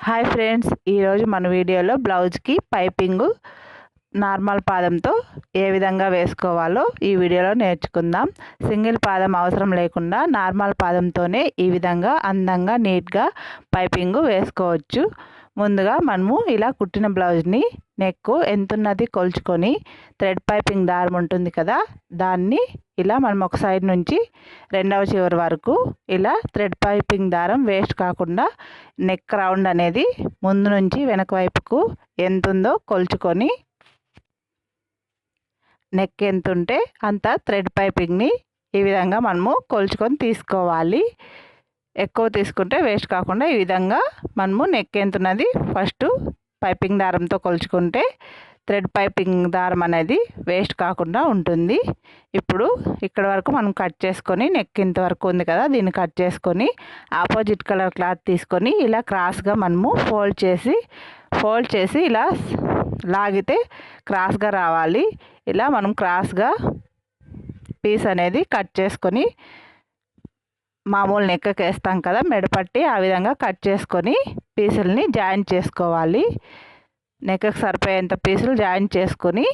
Hi friends ఈరోజు మన వీడియోలో బ్లౌజ్కి పైపింగు నార్మల్ పాదంతో ఏ విధంగా వేసుకోవాలో ఈ వీడియోలో నేర్చుకుందాం. సింగిల్ పాదం అవసరం లేకుండా నార్మల్ పాదంతోనే ఈ విధంగా అందంగా నీట్గా పైపింగు వేసుకోవచ్చు. ముందుగా మనము ఇలా కుట్టిన బ్లౌజ్ని నెక్ ఎంతున్నది కొలుచుకొని థ్రెడ్ పైపింగ్ దారం ఉంటుంది కదా దాన్ని ఇలా మనం ఒక సైడ్ నుంచి రెండవ చివరి వరకు ఇలా థ్రెడ్ పైపింగ్ దారం వేస్ట్ కాకుండా నెక్ రౌండ్ అనేది ముందు నుంచి వెనక వైపుకు ఎంత ఉందో కొలుచుకొని నెక్ ఎంత ఉంటే అంత థ్రెడ్ పైపింగ్ని ఈ విధంగా మనము కొలుచుకొని తీసుకోవాలి. ఎక్కువ తీసుకుంటే వేస్ట్ కాకుండా ఈ విధంగా మనము నెక్ ఎంత ఉన్నది ఫస్ట్ పైపింగ్ దారంతో కొలుచుకుంటే థ్రెడ్ పైపింగ్ దారం అనేది వేస్ట్ కాకుండా ఉంటుంది. ఇప్పుడు ఇక్కడ వరకు మనం కట్ చేసుకొని నెక్ ఇంత వరకు ఉంది కదా దీన్ని కట్ చేసుకొని ఆపోజిట్ కలర్ క్లాత్ తీసుకొని ఇలా క్రాస్గా మనము ఫోల్డ్ చేసి ఫోల్డ్ చేసి ఇలా లాగితే క్రాస్గా రావాలి. ఇలా మనం క్రాస్గా పీస్ అనేది కట్ చేసుకొని మామూలు నెక్కకి వేస్తాం కదా మెడపట్టి ఆ విధంగా కట్ చేసుకొని పీసుల్ని జాయిన్ చేసుకోవాలి. నెక్కకు సరిపోయేంత పీసులు జాయిన్ చేసుకొని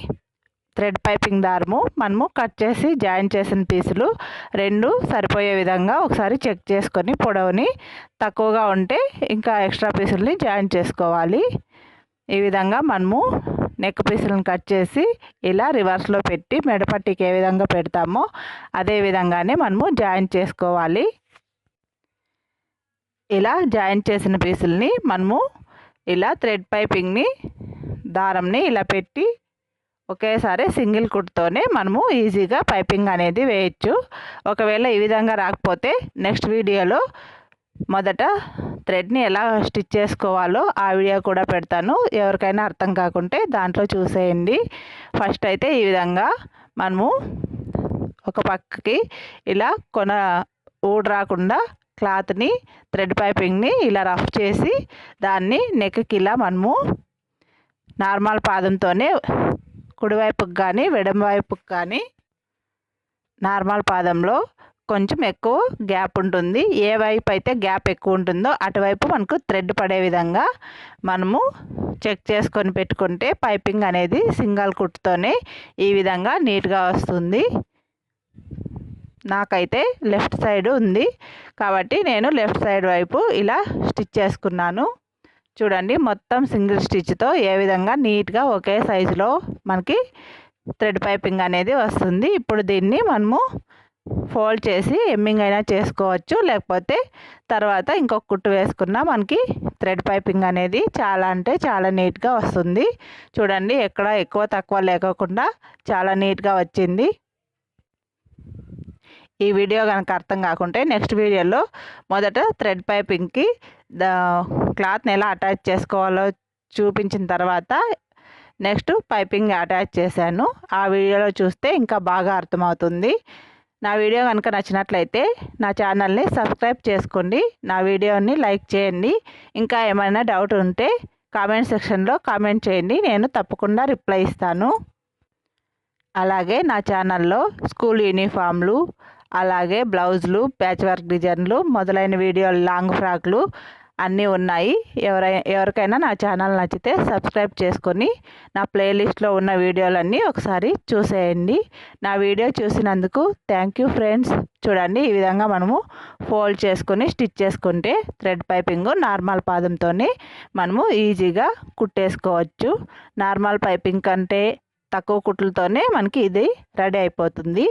థ్రెడ్ పైపింగ్ దారము మనము కట్ చేసి జాయిన్ చేసిన పీసులు రెండు సరిపోయే విధంగా ఒకసారి చెక్ చేసుకొని పొడవుని తక్కువగా ఉంటే ఇంకా ఎక్స్ట్రా పీసుల్ని జాయిన్ చేసుకోవాలి. ఈ విధంగా మనము నెక్ పీసులను కట్ చేసి ఇలా రివర్స్లో పెట్టి మెడపట్టికి ఏ విధంగా పెడతామో అదే విధంగానే మనము జాయిన్ చేసుకోవాలి. ఇలా జాయిన్ చేసిన పీసుల్ని మనము ఇలా థ్రెడ్ పైపింగ్ని దారంని ఇలా పెట్టి ఒకేసారి సింగిల్ కుట్తోనే మనము ఈజీగా పైపింగ్ అనేది వేయచ్చు. ఒకవేళ ఈ విధంగా రాకపోతే నెక్స్ట్ వీడియోలో మొదట థ్రెడ్ని ఎలా స్టిచ్ చేసుకోవాలో ఆ వీడియో కూడా పెడతాను. ఎవరికైనా అర్థం కాకుంటే దాంట్లో చూసేయండి. ఫస్ట్ అయితే ఈ విధంగా మనము ఒక పక్కకి ఇలా కొన ఊడు రాకుండా క్లాత్ని థ్రెడ్ పైపింగ్ని ఇలా రఫ్ చేసి దాన్ని నెక్కి ఇలా మనము నార్మల్ పాదంతోనే కుడివైపుకి కానీ వెడమ వైపుకి కానీ నార్మల్ పాదంలో కొంచెం ఎక్కువ గ్యాప్ ఉంటుంది. ఏ వైపు అయితే గ్యాప్ ఎక్కువ ఉంటుందో అటువైపు మనకు థ్రెడ్ పడే విధంగా మనము చెక్ చేసుకొని పెట్టుకుంటే పైపింగ్ అనేది సింగల్ కుట్టుతోనే ఈ విధంగా నీట్గా వస్తుంది. నాకైతే లెఫ్ట్ సైడ్ ఉంది. కాబట్టి నేను లెఫ్ట్ సైడ్ వైపు ఇలా స్టిచ్ చేసుకున్నాను. చూడండి మొత్తం సింగిల్ స్టిచ్తో ఏ విధంగా నీట్గా ఒకే సైజులో మనకి థ్రెడ్ పైపింగ్ అనేది వస్తుంది. ఇప్పుడు దీన్ని మనము ఫోల్డ్ చేసి ఎమ్మింగ్ అయినా చేసుకోవచ్చు. లేకపోతే తర్వాత ఇంకొక కుట్టు వేసుకున్నా మనకి థ్రెడ్ పైపింగ్ అనేది చాలా అంటే చాలా నీట్గా వస్తుంది. చూడండి ఎక్కడ ఎక్కువ తక్కువ లేకోకుండా చాలా నీట్గా వచ్చింది. ఈ వీడియో కనుక అర్థం కాకుంటే నెక్స్ట్ వీడియోలో మొదట థ్రెడ్ పైపింగ్కి ద క్లాత్ని ఎలా అటాచ్ చేసుకోవాలో చూపించిన తర్వాత నెక్స్ట్ పైపింగ్ అటాచ్ చేశాను. ఆ వీడియోలో చూస్తే ఇంకా బాగా అర్థమవుతుంది. నా వీడియో కనుక నచ్చినట్లయితే నా ఛానల్ని సబ్స్క్రైబ్ చేసుకోండి. నా వీడియోని లైక్ చేయండి. ఇంకా ఏమైనా డౌట్ ఉంటే కామెంట్ సెక్షన్లో కామెంట్ చేయండి. నేను తప్పకుండా రిప్లై ఇస్తాను. అలాగే నా ఛానల్లో స్కూల్ యూనిఫామ్లు అలాగే బ్లౌజులు ప్యాచ్ వర్క్ డిజైన్లు మొదలైన వీడియోలు లాంగ్ ఫ్రాక్లు అన్నీ ఉన్నాయి. ఎవరై ఎవరికైనా నా ఛానల్ నచ్చితే సబ్స్క్రైబ్ చేసుకొని నా ప్లేలిస్ట్లో ఉన్న వీడియోలన్నీ ఒకసారి చూసేయండి. నా వీడియో చూసినందుకు థ్యాంక్ యూ ఫ్రెండ్స్. చూడండి ఈ విధంగా మనము ఫోల్డ్ చేసుకొని స్టిచ్ చేసుకుంటే థ్రెడ్ పైపింగ్ నార్మల్ పాదంతోనే మనము ఈజీగా కుట్టేసుకోవచ్చు. నార్మల్ పైపింగ్ కంటే తక్కువ కుట్లతోనే మనకి ఇది రెడీ అయిపోతుంది.